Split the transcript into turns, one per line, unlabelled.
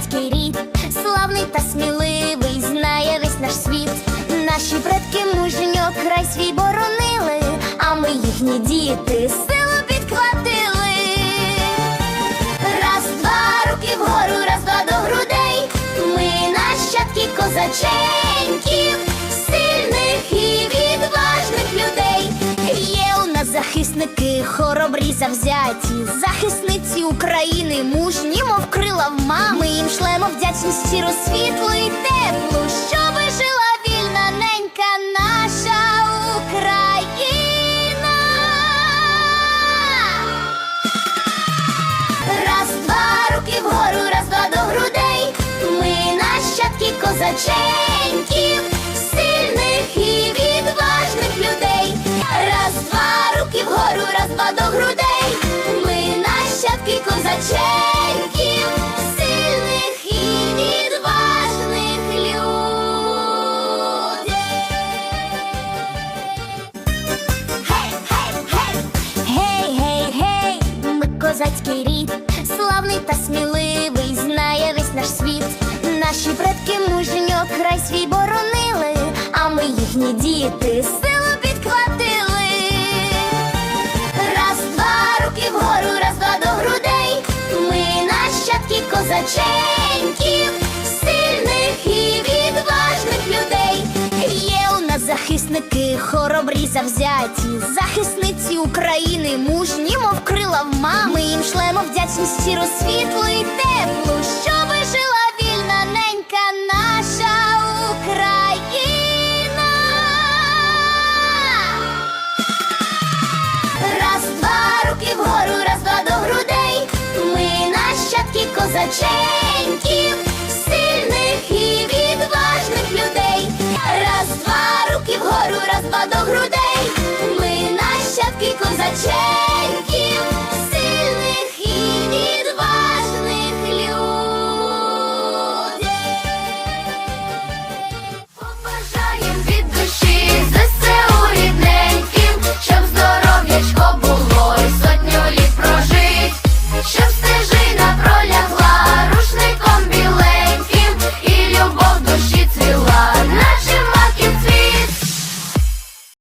козацький рід, славний та сміливий, знає весь наш світ. Наші предки мужньо край свій боронили, а ми їхні діти силу підхватили. Раз, два руки вгору, раз, два до грудей. Ми нащадки козачень. Захисники, хоробрі завзяті, захисниці України, мужні, мов крила в мами. Їм шлемо вдячність щиру світлу і теплу, щоб жила вільна ненька наша Україна. Раз, два, руки вгору, раз, два до грудей. Ми нащадки козаченьків, вгору, раз, до грудей. Ми нащадки козаченьків, сильних і відважних людей. Гей, гей, гей! Гей, гей, гей, ми козацький рід, славний та сміливий, знає весь наш світ. Наші предки мужньо край свій боронили, а ми їхні діти козаченьків, сильних і відважних людей. Є у нас захисники, хоробрі завзяті, захисниці України, мужні, мов крила в мами. Їм шлемо вдячність щиру світлу і теплу, нащадки